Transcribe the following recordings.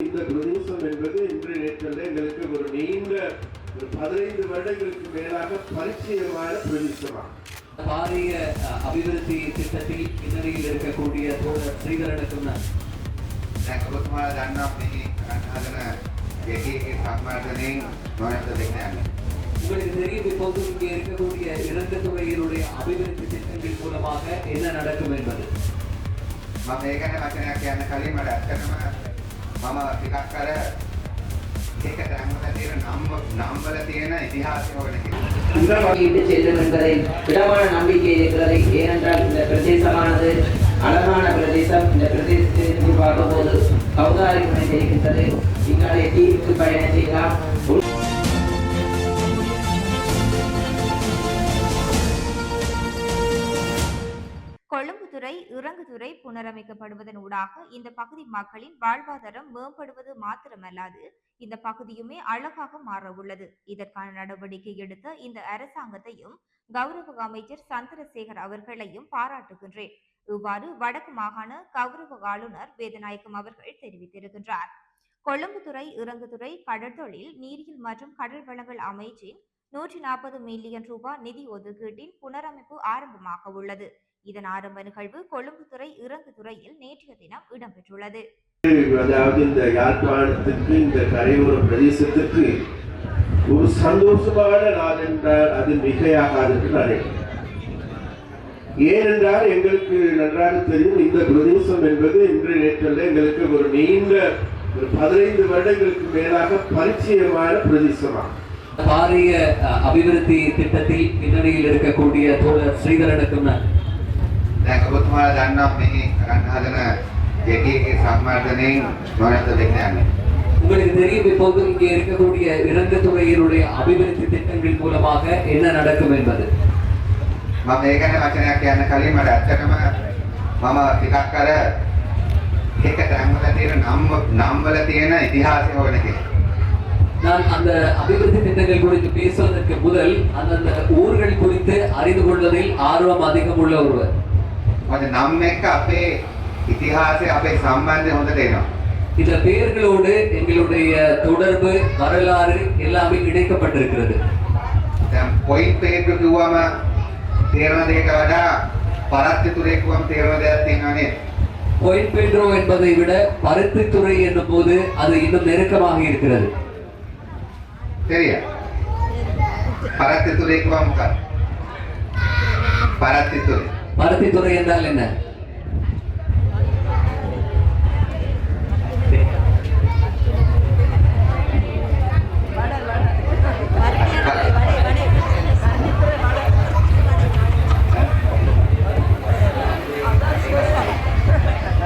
இந்த பிரதேசம் என்பது இன்று நேற்றல்ல எங்களுக்கு ஒரு நீண்ட ஒரு பதினைந்து வருடங்களுக்கு மேலாக பரிச்சயமான பிரதேசமாக பாரிய அபிவிருத்தி திட்டத்தில் பின்னணியில் இருக்கக்கூடிய தோழர் ஸ்ரீதரனுக்கும் உங்களுக்கு தெரியும் இப்போது இங்கே இருக்கக்கூடிய இலக்கு துறையினுடைய அபிவிருத்தி திட்டங்கள் மூலமாக என்ன நடக்கும் என்பது? நம்ம ஏகான வச்சனையாக கலிமட அத்தனமாக මම ටිකක් අර එක තැන්වල තියෙන නම් නම් වල තියෙන ඉතිහාසය හොයන කෙනෙක්. இந்த இட்டு செல்லும் என்பதை விடமான நம்பிக்கை இருக்கிறது ஏனென்றால் இந்த பிரதேசமானது அழகான பிரதேசம் இந்த பிரதேசத்தை பார்க்கும்போது கௌதாரிகளை தெரிகின்றது இங்காலே தீர்த்து பயணம் செய்யலாம் கொழும்புத்துறை புனரமைக்கப்படுவதன் ஊடாக இந்த பகுதி மக்களின் வாழ்வாதாரம் மேம்படுவது மாத்திரமல்லாது இந்த பகுதியுமே அழகாக மாற உள்ளது இதற்கான நடவடிக்கை எடுத்த இந்த அரசாங்கத்தையும் கௌரவ அமைச்சர் சந்திரசேகர் அவர்களையும் பாராட்டுகின்றேன். இவ்வாறு வடக்கு மாகாண கௌரவ ஆளுநர் வேதநாயகம் அவர்கள் தெரிவித்திருக்கின்றார். கொழும்புத்துறை இறங்குதுறை கடற்தொழில் நீரியல் மற்றும் கடல் வளங்கள் அமைச்சின் நூற்றி நாற்பது மில்லியன் ரூபாய் நிதி ஒதுக்கீட்டின் புனரமைப்பு ஆரம்பமாக உள்ளது இதன் ஆரம்ப நிகழ்வு கொழும்புத்துறை இறங்குதுறையில் நேற்றைய தினம் இடம்பெற்றுள்ளது அதாவது இந்த யாழ்ப்பாணத்திற்கு இந்த கரையோர பிரதேசத்திற்கு ஒரு சந்தோஷமான நாள் என்றால் அது மிகையாகாது என்று. ஏனென்றால் எங்களுக்கு நன்றாக தெரியும் இந்த பிரதேசம் என்பது இன்று நேற்றல்ல எங்களுக்கு ஒரு நீண்ட ஒரு பதினைந்து வருடங்களுக்கு மேலாக பரிச்சயமான பிரதேசமாகும் பாரிய அபிவிருத்தி திட்டத்தில் பின்னணியில் இருக்கக்கூடிய தோழர் ஸ்ரீதரனுக்கும் දැන් ඔබතුමාලා දන්නවා මේ කරන්න හදන ගෙඩියගේ සම්වර්ධනයෙන් මොනවද දෙන්නේ? உங்களுக்கு தெரியும் இப்போது இங்கே இருக்கக்கூடிய இறந்த துறையினுடைய அபிவிருத்தி திட்டங்கள் மூலமாக என்ன நடக்கும் என்பது මම මේ ගැන වචනයක් කියන්න කලින් මට ඇත්තටම මම ටිකක් අර එක තැන්වල තියෙන නම් නම් වල තියෙන ඉතිහාසය හොයන කෙනෙක්. நான் அந்த அபிவிருத்தி திட்டங்கள் குறித்து பேசுவதற்கு முதல் அந்தந்த ஊர்கள் குறித்து அறிந்து கொள்வதில் ஆர்வம் அதிகம் உள்ள ஒருவர் මොකද නම් එක්ක අපේ ඉතිහාසය අපේ සම්බන්ධය හොඳට එනවා. இந்த பெயர்களோடு எங்களுடைய தொடர்பு வரலாறு எல்லாமே இணைக்கப்பட்டிருக்கிறது දැන් පොයින්ට් පේපර් කිව්වම තේරෙන දෙයකට වඩා පරත්ති තුරේ කිව්වම තේරෙන දෙයක් තියෙනවා නේද? பொயின் பெட்ரோ என்பதை விட பருத்தித்துறை என்னும் போது அது இன்னும் நெருக்கமாக இருக்கிறது තේරිය? පරත්ති තුරේ කිව්වම பருத்தித்துறை. பருத்தித்துறை என்றால் என்ன?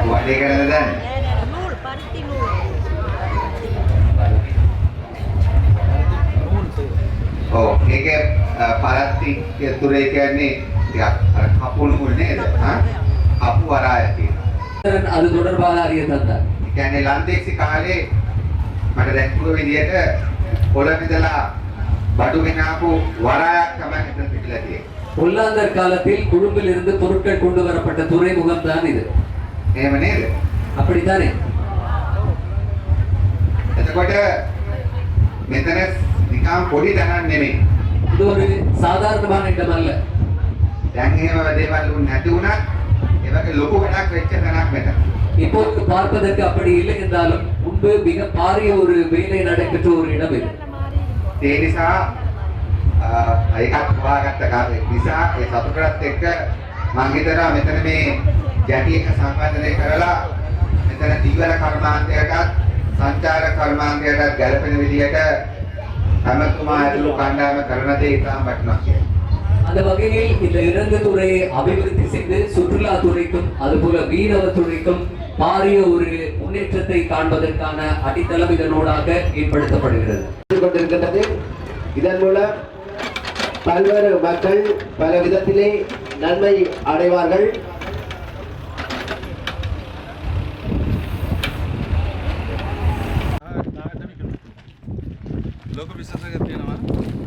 வடிகிறதுதான் ஓ நீங்க பரத்தி துறை கேட்டு ටිකක් අර කපුණු මුල් නේද? හා? කපු වරාය තියෙනවා. அது தொடர்பாக அறிய தந்தார் ඒ කියන්නේ ලන්දේසි කාලේ මට දැක්කුව විදියට පොළොව ඉඳලා බඩු ගෙනාපු වරායක් තමයි හිතට පිටලා තියෙන්නේ. ஒல்லாந்தர் காலத்தில் கொழும்பில் இருந்து பொருட்கள் கொண்டு வரப்பட்ட துறைமுகம் தான் இது එහෙම නේද? அப்படித்தானே එතකොට මෙතන නිකන් පොඩි තැනක් නෙමෙයි. இது ஒரு சாதாரணமான இடம் அல்ல දැන් එහෙම දේවල් වුණ නැති වුණත් ඒ වගේ ලොකු වැඩක් වෙච්ච තැනක් මෙතන. இப்போது பார்ப்பதற்கு அப்படி இல்லை என்றாலும் முன்பு மிக பாரிய ஒரு வேலை நடைபெற்ற ஒரு இடம் இது ඒ නිසා අ, ඒකත් හොයාගත්ත කාලේ නිසා ඒ සතුටත් එක්ක මම හිතනවා මෙතන මේ ජැටි එක සම්බන්ධනය කරලා මෙතන දීවර කර්මාන්තයටත් සංචාර කර්මාන්තයටත් ගැලපෙන විදියට හැමතුමා ඇතුළු කණ්ඩායම කරන දේ ඉතාම වටිනවා කියලා. அந்த வகையில் இந்த இரண்டு துறையை அபிவிருத்தி செய்து சுற்றுலா துறைக்கும் அதுபோல மீனவ துறைக்கும் பாரிய ஒரு முன்னேற்றத்தை காண்பதற்கான அடித்தளம் இதனூடாக ஏற்படுத்தப்படுகிறது. இதன் மூலம் பல்வேறு மக்கள் பல விதத்திலே நன்மை அடைவார்கள். லோக விசேஷ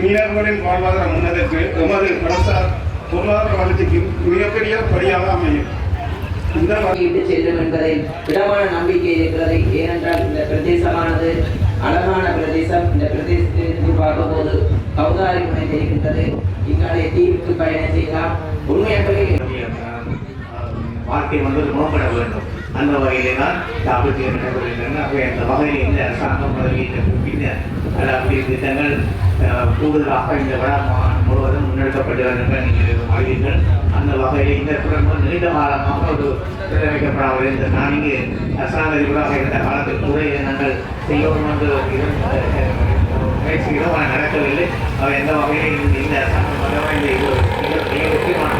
மீனவர்களின் வாழ்வாதார முன்னேற்றத்துக்கு எமது கடற்சார் பொருளாதார வளர்ச்சிக்கு மிகப்பெரிய படியாக அமையும். இந்த இட்டு செல்லும் என்பதில் திடமான நம்பிக்கை இருக்கிறது ஏனென்றால் இந்த பிரதேசமானது அழகான பிரதேசம். இந்த பிரதேசத்தில் பார்க்கும்போது கௌதாரி முனை தெரிகின்றது. இங்காலே தீவுக்கு பயணம் செய்யலாம் உண்மையாகவே வாழ்க்கை வந்து மேம்பட வேண்டும். அந்த வகையிலே தான் தாபத்திய நடைபெறுகின்றன ஆகவே அந்த வகையில் இந்த அரசாங்கம் பதவியேற்ற பின்னர் பல அப்படி திட்டங்கள் கூடுதலாக இந்த விழா முழுவதும் முன்னெடுக்கப்பட்டு வருகின்றன நீங்கள் அறிவீர்கள் அந்த வகையில் இந்த குடும்பம் நீண்ட காலமாக ஒரு திட்டமைக்கப்படாமல் இந்த நான் இங்கு அரசாங்க அதிபராக இருந்த காலத்தில் கூட நாங்கள் செய்யவும் என்று முயற்சிகளும் ஆனால் நடக்கவில்லை அவர் எந்த வகையில் இந்த இந்த இந்த இது மிக முக்கியமான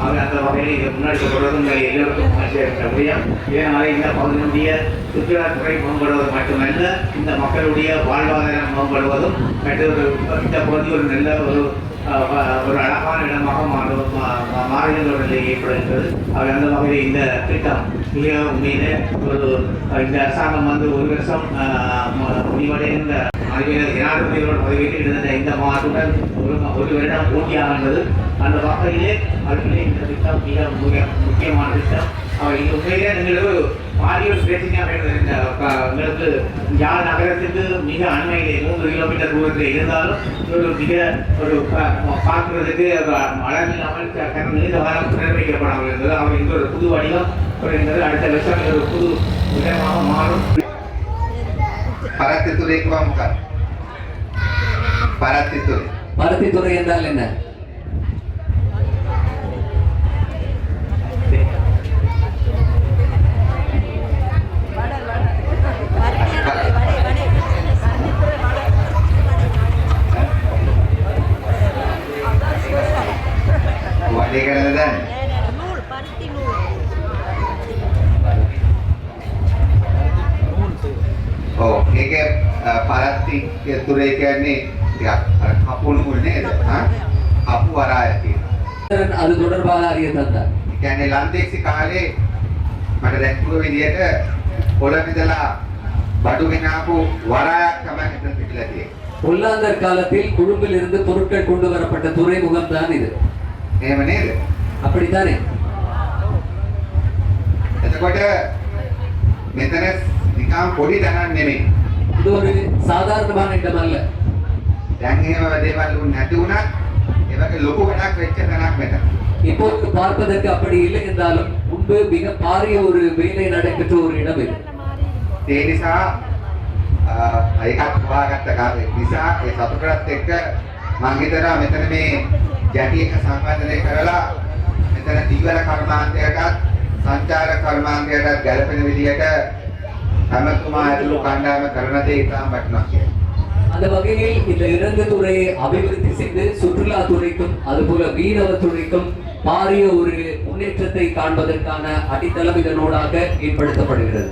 அவர் அந்த வகையில் இது முன்னாடி உங்கள் எல்லோருக்கும் மகிழ்ச்சியாக இதனால் இந்த பகுதியினுடைய சுற்றுலாத்துறை மேம்படுவது மட்டுமல்ல இந்த மக்களுடைய வாழ்வாதாரம் மேம்படுவதும் மற்றொரு இந்த பகுதி ஒரு நல்ல ஒரு ஒரு அழகான இடமாக மாறு மா- மா- மாறுகின்ற நிலை ஏற்படுகின்றது. அவர் அந்த வகையில் இந்த திட்டம் மிக உண்மையிலே ஒரு இந்த அரசாங்கம் வந்து ஒரு வருஷம் முடிவடைந்த அறிவியல் ஜனாதிபதியோட பதவியில் இந்த மாதத்துடன் ஒரு ஒரு வருடம் இருந்தது. அந்த வகையிலே அதிலே இந்த திட்டம் மிக மிக முக்கியமான திட்டம். அவர் இது உண்மையிலே எங்களுக்கு பாரிய இந்த எங்களுக்கு யாழ் நகரத்துக்கு மிக அண்மையிலே மூன்று கிலோமீட்டர் தூரத்தில் இருந்தாலும் ஒரு மிக ஒரு ப- அளவில்லாமல் நீண்ட காலம் புனர்வைக்கப்படாமல் இருந்தது. அவர் ஒரு புது வடிவம் இருந்தது அடுத்த வருஷம் ஒரு புது விதமாக மாறும். பரத்தித்துறைக்கு வாங்க பரத்தித்துறை. பரத்தித்துறை என்றால் என்ன? පරත්ති තුරේ කියන්නේ ටිකක් අර කපුණු මුල් නේද? හා? කපු වරාය තියෙනවා. அது தொடர்பாக அறிய தந்தார் ඒ කියන්නේ ලන්දේසි කාලේ මට දැක්කුව විදිහට පොළොව ඉඳලා බඩු ගෙනාපු වරායක් තමයි මෙතන පිටලා තියෙන්නේ. பொல்லாந்தர் காலத்தில் கொழும்பில் இருந்து பொருட்கள் கொண்டு வரப்பட்ட துறைமுகம் தான் இது එහෙම නේද? அப்படித்தானே එතකොට මෙතන නිකන් පොඩි තැනක් නෙමෙයි. இது ஒரு சாதாரணமான இடம் அல்ல දැන් එහෙම දේවල් වුණ නැති වුණත් ඒ වගේ ලොකු වැඩක් වෙච්ච තැනක් මෙතන. இப்போது பார்ப்பதற்கு அப்படி இல்லை என்றாலும் முன்பு மிக பாரிய ஒரு வேலை நடைபெற்ற ஒரு இடம் இது ඒ නිසා අ, ඒකත් හොයාගත්ත කාලේ නිසා ඒ සතුටත් එක්ක මම හිතනවා මෙතන මේ ජැටි එක සංවර්ධනය කරලා මෙතන දීවර කර්මාන්තයටත් සංචාර කර්මාන්තයටත් ගැලපෙන විදිහට சனத்குமாரில் காண்டாம கருணத்தை தான் பட்டினம் அந்த வகையில் இந்த இரண்டு துறையை அபிவிருத்தி செய்து சுற்றுலா துறைக்கும் அதுபோல மீனவ துறைக்கும் பாரிய ஒரு முன்னேற்றத்தை காண்பதற்கான அடித்தளம் இதனூடாக ஏற்படுத்தப்படுகிறது.